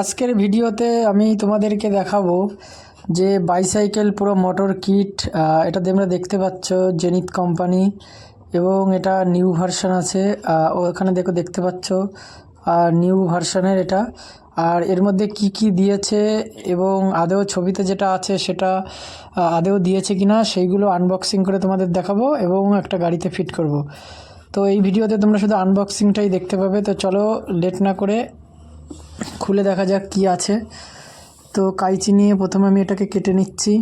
আজকের ভিডিওতে আমি তোমাদেরকে দেখাবো যে বাইসাইকেল পুরো মোটর কিট এটা তোমরা দেখতে পাচ্ছ, জেনিত কোম্পানি, এবং এটা নিউ ভার্সন আছে ওখানে দেখো দেখতে পাচ্ছ নিউ ভার্সনের এটা। আর এর মধ্যে কি কি দিয়েছে, এবং আদেও ছবিতে যেটা আছে সেটা আদেও দিয়েছে কিনা, সেইগুলো আনবক্সিং করে তোমাদের দেখাবো, এবং একটা গাড়িতে ফিট করব। তো এই ভিডিওতে তোমরা শুধু আনবক্সিংটাই দেখতে পাবে, তো চলো লেট না করে খুলে দেখা যাক কি আছে। তো কাইচি নিয়ে প্রথমে আমি এটাকে কেটে নিচ্ছি।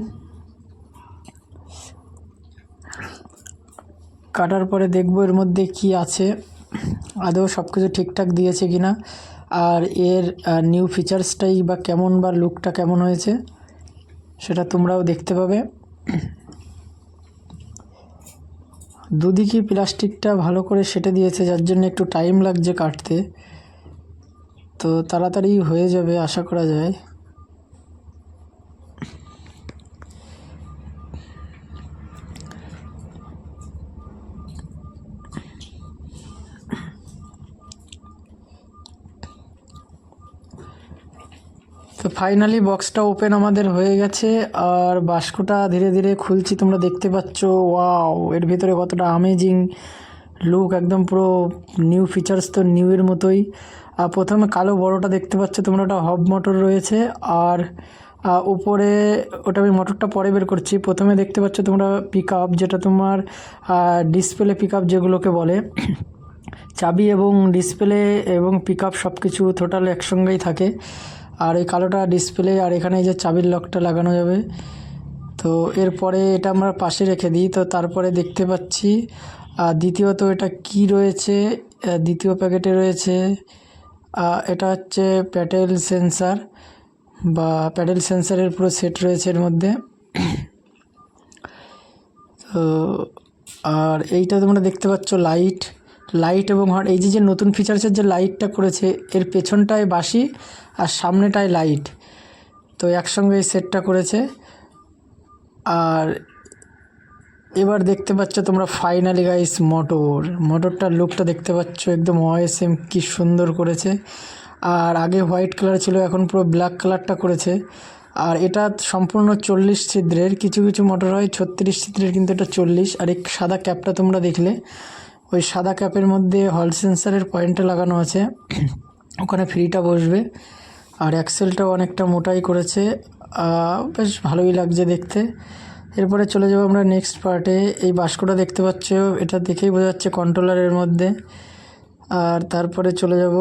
কাটার পরে দেখব এর মধ্যে কি আছে। আদৌ সব কিছু ঠিকঠাক দিয়েছে কিনা। আর এর নিউ ফিচার্সটাই বা কেমন বা লুকটা কেমন হয়েছে, সেটা তোমরাও দেখতে পাবে। দুদিকে প্লাস্টিকটা ভালো করে সেটে দিয়েছে, যার জন্য একটু টাইম লাগছে কাটতে। তো তাড়াতাড়ি হয়ে যাবে, আশা করা যায়। তো ফাইনালি বক্সটা ওপেন আমাদের হয়ে গেছে, আর বাস্কটা ধীরে ধীরে খুলছি, তোমরা দেখতে পাচ্ছ ওয়াও এর ভিতরে কতটা আমেজিং লুক একদম পুরো নিউ ফিচার্স তো নিউ এর মতোই। আর প্রথমে কালো বড়টা দেখতে পাচ্ছ তোমরা, ওটা হব মোটর রয়েছে। আর উপরে ওটা আমি মোটরটা পরে বের করছি। প্রথমে দেখতে পাচ্ছ তোমরা পিক যেটা তোমার ডিসপ্লে পিক যেগুলোকে বলে। চাবি এবং ডিসপ্লে এবং পিক সব কিছু টোটাল একসঙ্গেই থাকে। আর এই কালোটা ডিসপ্লে আর এখানে এই যে চাবির লকটা লাগানো যাবে। তো এরপরে এটা আমরা পাশে রেখে দিই। তো তারপরে দেখতে পাচ্ছি দ্বিতীয়ত এটা কি রয়েছে? দ্বিতীয় প্যাকেটে রয়েছে এটা হচ্ছে প্যাটেল সেন্সার বা প্যাডেল সেন্সারের পুরো সেট রয়েছে এর মধ্যে। তো, আর এইটা তোমরা দেখতে পাচ্ছ লাইট লাইট এবং হর্ন এই যে যে নতুন ফিচার্সের যে লাইটটা করেছে, এর পেছনটায় বাসি আর সামনেটায় লাইট। তো একসঙ্গে এই সেটটা করেছে। আর এবার দেখতে পাচ্ছ তোমরা ফাইনালি গাইস মোটর। মোটরটার লুকটা দেখতে পাচ্ছ একদম ওয়াইএসএম কি সুন্দর করেছে। আর আগে হোয়াইট কালার ছিল, এখন পুরো ব্ল্যাক কালারটা করেছে। আর এটা সম্পূর্ণ চল্লিশ ছিদ্রের, কিছু কিছু মোটর হয় ছত্রিশ ছিদ্রের, কিন্তু এটা চল্লিশ। আর এই সাদা ক্যাপটা তোমরা দেখলে, ওই সাদা ক্যাপের মধ্যে হল সেন্সারের পয়েন্টটা লাগানো আছে। ওখানে ফ্রিটা বসবে। আর অ্যাক্সেলটাও অনেকটা মোটাই করেছে। বেশ ভালোই লাগছে দেখতে। এরপরে চলে যাব আমরা নেক্সট পার্টে এই বাস্কটা দেখতে পাচ্ছ, এটা দেখেই বোঝা যাচ্ছে কন্ট্রোলারের মধ্যে। আর তারপরে চলে যাব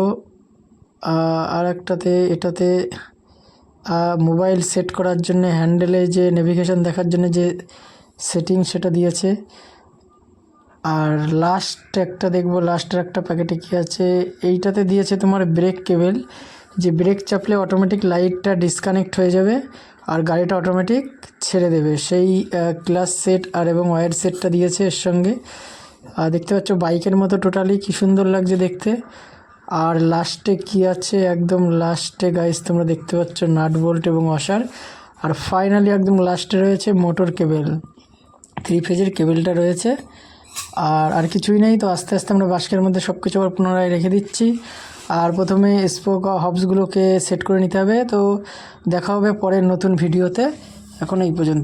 আর একটাতে এটাতে মোবাইল সেট করার জন্য হ্যান্ডেলে যে নেভিগেশন দেখার জন্য যে সেটিং সেটা দিয়েছে। আর লাস্ট একটা দেখব লাস্টের একটা প্যাকেটে কী আছে? এইটাতে দিয়েছে তোমার ব্রেক কেবেল যে ব্রেক চাপলে অটোমেটিক লাইটটা ডিসকানেক্ট হয়ে যাবে আর গাড়িটা অটোমেটিক ছেড়ে দেবে। সেই ক্লাস সেট আর এবং ওয়্যার সেটটা দিয়েছে এর সঙ্গে। আর দেখতে পাচ্ছ বাইকের মতো টোটালি কি সুন্দর লাগছে দেখতে। আর লাস্টে কি আছে? একদম লাস্টে গাইস তোমরা দেখতে পাচ্ছ নাট বোল্ট এবং ওয়াশার আর ফাইনালি একদম লাস্টে রয়েছে মোটর কেবেল থ্রি ফেজের কেবেলটা রয়েছে। আর আর কিছুই নেই, তো আস্তে আস্তে আমরা বাস্কের মধ্যে সব কিছু আবার পুনরায় রেখে দিচ্ছি। আর প্রথমে স্পোক হবসগুলোকে সেট করে নিতে হবে। তো দেখা হবে পরের নতুন ভিডিওতে এখন এই পর্যন্ত।